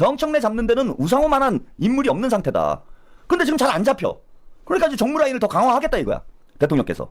정청래 잡는 데는 우상호만한 인물이 없는 상태다. 근데 지금 잘 안 잡혀. 그러니까 이제 정무 라인을 더 강화하겠다 이거야. 대통령께서.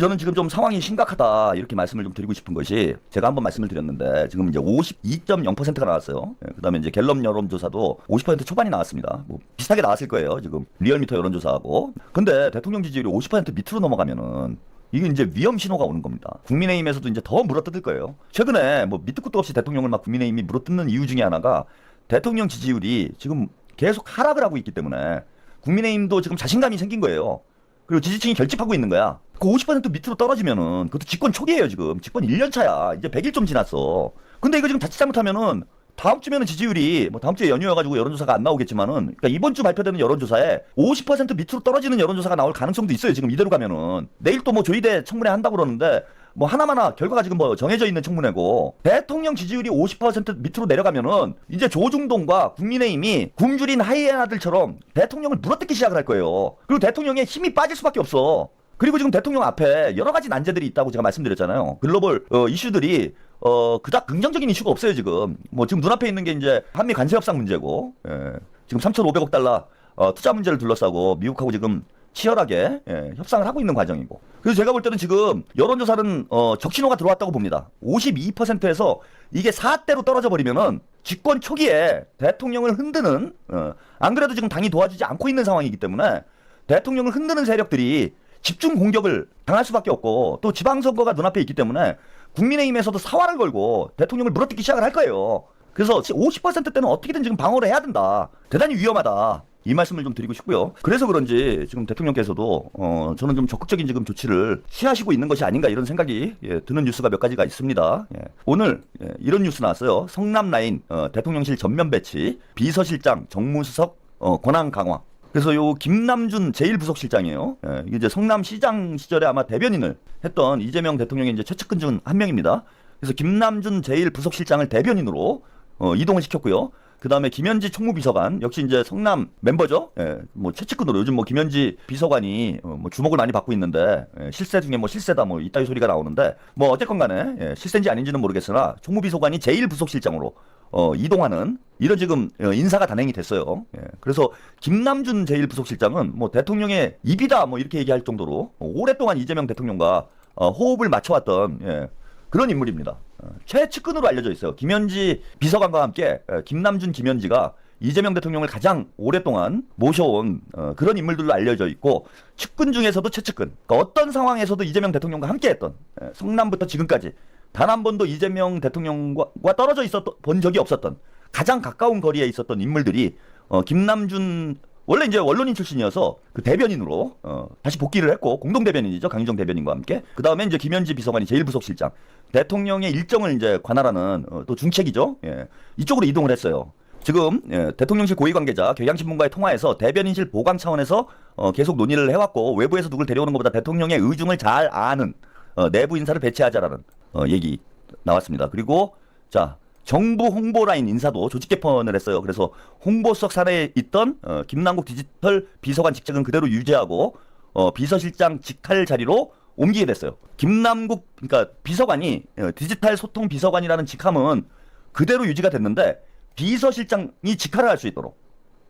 저는 지금 좀 상황이 심각하다 이렇게 말씀을 좀 드리고 싶은 것이 제가 한번 말씀을 드렸는데 지금 이제 52.0%가 나왔어요. 예, 그다음에 이제 갤럽 여론조사도 50% 초반이 나왔습니다. 뭐 비슷하게 나왔을 거예요. 지금 리얼미터 여론조사하고. 근데 대통령 지지율이 50% 밑으로 넘어가면은 이게 이제 위험 신호가 오는 겁니다. 국민의힘에서도 이제 더 물어뜯을 거예요. 최근에 뭐 밑도 끝도 없이 대통령을 막 국민의힘이 물어뜯는 이유 중에 하나가 대통령 지지율이 지금 계속 하락을 하고 있기 때문에 국민의힘도 지금 자신감이 생긴 거예요. 그리고 지지층이 결집하고 있는 거야. 그 50% 밑으로 떨어지면은 그것도 집권 초기예요 지금. 집권 1년 차야. 이제 100일 좀 지났어. 근데 이거 지금 자칫 잘못하면은 다음 주면은 지지율이 뭐 다음 주에 연휴여가지고 여론조사가 안 나오겠지만은 그러니까 이번 주 발표되는 여론조사에 50% 밑으로 떨어지는 여론조사가 나올 가능성도 있어요 지금 이대로 가면은 내일 또 뭐 조의대 청문회 한다고 그러는데 뭐 하나마나 결과가 지금 뭐 정해져 있는 청문회고 대통령 지지율이 50% 밑으로 내려가면은 이제 조중동과 국민의힘이 굶주린 하이에나들처럼 대통령을 물어뜯기 시작을 할 거예요. 그리고 대통령의 힘이 빠질 수밖에 없어. 그리고 지금 대통령 앞에 여러 가지 난제들이 있다고 제가 말씀드렸잖아요. 글로벌 어, 이슈들이 어 그닥 긍정적인 이슈가 없어요 지금. 뭐 지금 눈앞에 있는 게 이제 한미 관세 협상 문제고, 예. 지금 3,500억 달러 어, 투자 문제를 둘러싸고 미국하고 지금 치열하게 예, 협상을 하고 있는 과정이고. 그래서 제가 볼 때는 지금 여론조사는 어, 적신호가 들어왔다고 봅니다. 52%에서 이게 4대로 떨어져 버리면은 집권 초기에 대통령을 흔드는 어, 안 그래도 지금 당이 도와주지 않고 있는 상황이기 때문에 대통령을 흔드는 세력들이 집중 공격을 당할 수밖에 없고 또 지방선거가 눈앞에 있기 때문에 국민의힘에서도 사활을 걸고 대통령을 물어뜯기 시작을 할 거예요. 그래서 50%대는 어떻게든 지금 방어를 해야 된다. 대단히 위험하다. 이 말씀을 좀 드리고 싶고요. 그래서 그런지 지금 대통령께서도 어 저는 좀 적극적인 지금 조치를 취하시고 있는 것이 아닌가 이런 생각이 예, 드는 뉴스가 몇 가지가 있습니다. 예. 오늘 예, 이런 뉴스 나왔어요. 성남 라인 어, 대통령실 전면 배치, 비서실장, 정무수석 어, 권한 강화. 그래서 요 김남준 제1부속실장이에요. 예, 이게 이제 성남시장 시절에 아마 대변인을 했던 이재명 대통령의 이제 최측근 중 한 명입니다. 그래서 김남준 제1부속실장을 대변인으로 어, 이동을 시켰고요. 그 다음에 김현지 총무비서관 역시 이제 성남 멤버죠. 예, 뭐 최측근으로 요즘 뭐 김현지 비서관이 어, 뭐 주목을 많이 받고 있는데 예, 실세 중에 뭐 실세다 뭐 이따위 소리가 나오는데 뭐 어쨌건간에 예, 실세인지 아닌지는 모르겠으나 총무비서관이 제1부속실장으로 어, 이동하는 이런 지금 어, 인사가 단행이 됐어요. 예, 그래서 김남준 제1부속실장은 뭐 대통령의 입이다 뭐 이렇게 얘기할 정도로 어, 오랫동안 이재명 대통령과 어, 호흡을 맞춰왔던 예, 그런 인물입니다. 어, 최측근으로 알려져 있어요. 김현지 비서관과 함께 예, 김남준, 김현지가 이재명 대통령을 가장 오랫동안 모셔온 어, 그런 인물들로 알려져 있고 측근 중에서도 최측근. 그러니까 어떤 상황에서도 이재명 대통령과 함께했던 예, 성남부터 지금까지 단 한 번도 이재명 대통령과 떨어져 있었던 본 적이 없었던 가장 가까운 거리에 있었던 인물들이 어, 김남준 원래 이제 원론인 출신이어서 그 대변인으로 어, 다시 복귀를 했고 공동 대변인이죠. 강유정 대변인과 함께. 그 다음에 이제 김현지 비서관이 제1부속실장. 대통령의 일정을 이제 관할하는 어, 또 중책이죠. 예, 이쪽으로 이동을 했어요. 지금 예, 대통령실 고위 관계자 경향신문과의 통화에서 대변인실 보강 차원에서 어, 계속 논의를 해왔고 외부에서 누굴 데려오는 것보다 대통령의 의중을 잘 아는 어, 내부 인사를 배치하자라는 어, 얘기 나왔습니다. 그리고 자 정부 홍보 라인 인사도 조직 개편을 했어요. 그래서 홍보수석 산하에 있던 어, 김남국 디지털 비서관 직책은 그대로 유지하고 어, 비서실장 직할 자리로 옮기게 됐어요. 김남국 그러니까 비서관이 어, 디지털 소통 비서관이라는 직함은 그대로 유지가 됐는데 비서실장이 직할을 할 수 있도록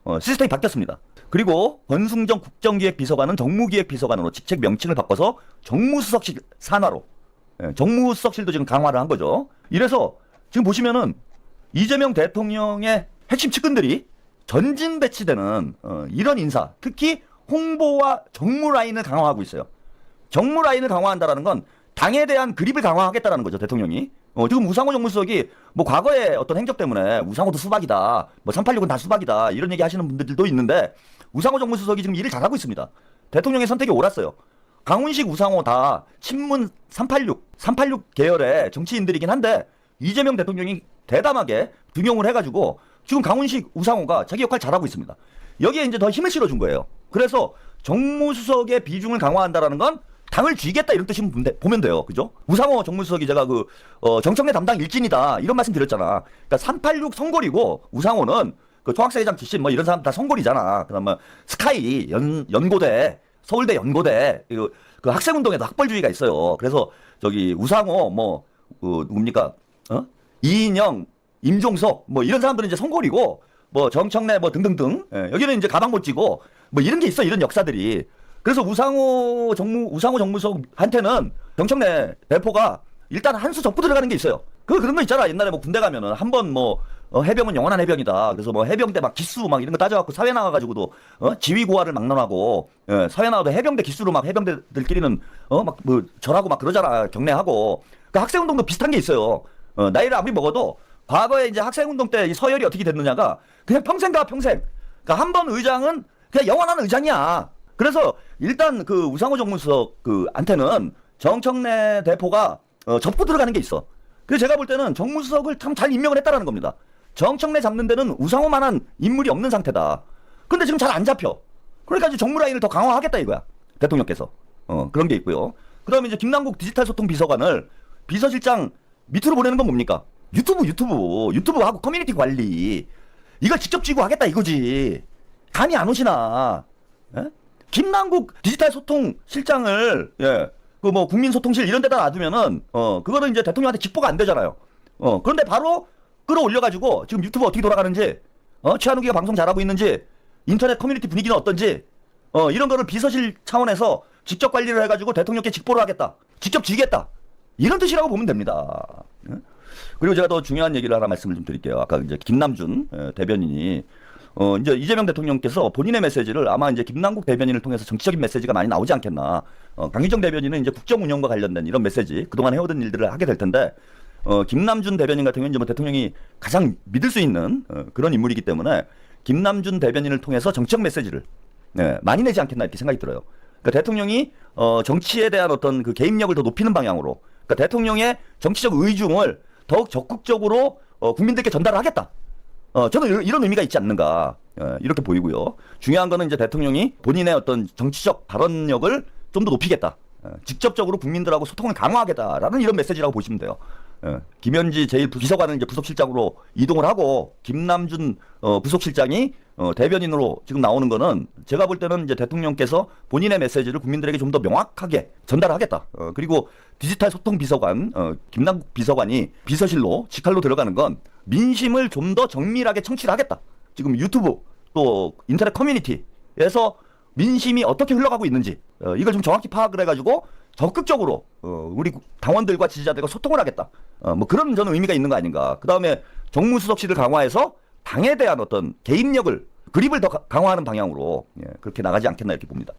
어, 시스템이 바뀌었습니다. 그리고 권승정 국정기획 비서관은 정무기획 비서관으로 직책 명칭을 바꿔서 정무수석실 산하로 예, 정무수석실도 지금 강화를 한 거죠. 이래서 지금 보시면은 이재명 대통령의 핵심 측근들이 전진 배치되는 어, 이런 인사, 특히 홍보와 정무 라인을 강화하고 있어요. 정무 라인을 강화한다라는 건 당에 대한 그립을 강화하겠다라는 거죠 대통령이. 어, 지금 우상호 정무수석이 뭐 과거의 어떤 행적 때문에 우상호도 수박이다, 뭐 386은 다 수박이다 이런 얘기 하시는 분들도 있는데 우상호 정무수석이 지금 일을 잘하고 있습니다. 대통령의 선택이 옳았어요. 강훈식, 우상호 다 친문 386, 386 계열의 정치인들이긴 한데 이재명 대통령이 대담하게 등용을 해가지고 지금 강훈식, 우상호가 자기 역할 잘하고 있습니다. 여기에 이제 더 힘을 실어준 거예요. 그래서 정무수석의 비중을 강화한다라는 건 당을 쥐겠다 이런 뜻이면 보면 돼요. 그죠? 우상호 정무수석이 제가 그, 어, 정청래 담당 일진이다. 이런 말씀 드렸잖아. 그러니까 386 선골이고 우상호는 그 총학생회장 출신 뭐 이런 사람 다 선골이잖아. 그 다음에 스카이, 연, 연고대, 서울대 연고대, 그, 그 학생운동에도 학벌주의가 있어요. 그래서 저기 우상호 뭐, 어, 누굽니까? 어? 이인영, 임종석 뭐 이런 사람들은 이제 성골이고 뭐 정청래 뭐 등등등 예, 여기는 이제 가방 못 쥐고 뭐 이런 게 있어 이런 역사들이 그래서 우상호 정무 우상호 정무석한테는 정청래 대표가 일단 한 수 접고 들어가는 게 있어요. 그 그런 거 있잖아. 옛날에 뭐 군대 가면은 한번뭐 어, 해병은 영원한 해병이다. 그래서 뭐 해병대 막 기수 막 이런 거 따져갖고 사회 나가가지고도 어? 지휘 고하를 막론하고 예, 사회 나가도 해병대 기수로 막 해병대들끼리는 어 막 뭐 절하고 막 그러잖아 경례하고 그 학생운동도 비슷한 게 있어요. 어, 나이를 아무리 먹어도 과거에 이제 학생운동 때 이 서열이 어떻게 됐느냐가 그냥 평생 가 평생. 그러니까 한 번 의장은 그냥 영원한 의장이야. 그래서 일단 그 우상호 정무수석 그한테는 정청래 대표가 어, 접고 들어가는 게 있어. 그래서 제가 볼 때는 정무수석을 참 잘 임명을 했다라는 겁니다. 정청래 잡는 데는 우상호만한 인물이 없는 상태다. 근데 지금 잘 안 잡혀. 그러니까 이제 정무 라인을 더 강화하겠다 이거야. 대통령께서. 어, 그런 게 있고요. 그 다음에 이제 김남국 디지털 소통 비서관을 비서실장 밑으로 보내는 건 뭡니까? 유튜브, 유튜브. 유튜브하고 커뮤니티 관리. 이걸 직접 쥐고 하겠다 이거지. 감이 안 오시나. 예? 김남국 디지털 소통 실장을, 예. 그 뭐 국민소통실 이런 데다 놔두면은, 어, 그거는 이제 대통령한테 직보가 안 되잖아요. 어, 그런데 바로 끌어올려가지고 지금 유튜브 어떻게 돌아가는지, 어, 최한욱이가 방송 잘하고 있는지, 인터넷 커뮤니티 분위기는 어떤지, 어, 이런 거를 비서실 차원에서 직접 관리를 해가지고 대통령께 직보를 하겠다. 직접 쥐겠다. 이런 뜻이라고 보면 됩니다. 예? 그리고 제가 더 중요한 얘기를 하나 말씀을 좀 드릴게요. 아까 이제 김남준 예, 대변인이 어 이제 이재명 대통령께서 본인의 메시지를 아마 이제 김남국 대변인을 통해서 정치적인 메시지가 많이 나오지 않겠나. 어 강기정 대변인은 이제 국정 운영과 관련된 이런 메시지 그동안 해오던 일들을 하게 될 텐데 어 김남준 대변인 같은 경우는 뭐 대통령이 가장 믿을 수 있는 어, 그런 인물이기 때문에 김남준 대변인을 통해서 정치적 메시지를 네, 많이 내지 않겠나 이렇게 생각이 들어요. 그러니까 대통령이 어, 정치에 대한 어떤 그 개입력을 더 높이는 방향으로, 그러니까 대통령의 정치적 의중을 더욱 적극적으로 어, 국민들께 전달을 하겠다. 어, 저는 이런, 이런 의미가 있지 않는가 어, 이렇게 보이고요. 중요한 거는 이제 대통령이 본인의 어떤 정치적 발언력을 좀 더 높이겠다. 어, 직접적으로 국민들하고 소통을 강화하겠다라는 이런 메시지라고 보시면 돼요. 어, 김현지 제일 비서관은 이제 부속실장으로 이동을 하고 김남준 어, 부속실장이 어, 대변인으로 지금 나오는 거는 제가 볼 때는 이제 대통령께서 본인의 메시지를 국민들에게 좀 더 명확하게 전달하겠다. 어, 그리고 디지털 소통 비서관 어, 김남국 비서관이 비서실로 직할로 들어가는 건 민심을 좀 더 정밀하게 청취를 하겠다. 지금 유튜브 또 인터넷 커뮤니티에서 민심이 어떻게 흘러가고 있는지 어, 이걸 좀 정확히 파악을 해가지고 적극적으로 어, 우리 당원들과 지지자들과 소통을 하겠다. 어, 뭐 그런 저는 의미가 있는 거 아닌가. 그 다음에 정무수석실을 강화해서 당에 대한 어떤 개입력을 그립을 더 가- 강화하는 방향으로 예, 그렇게 나가지 않겠나 이렇게 봅니다.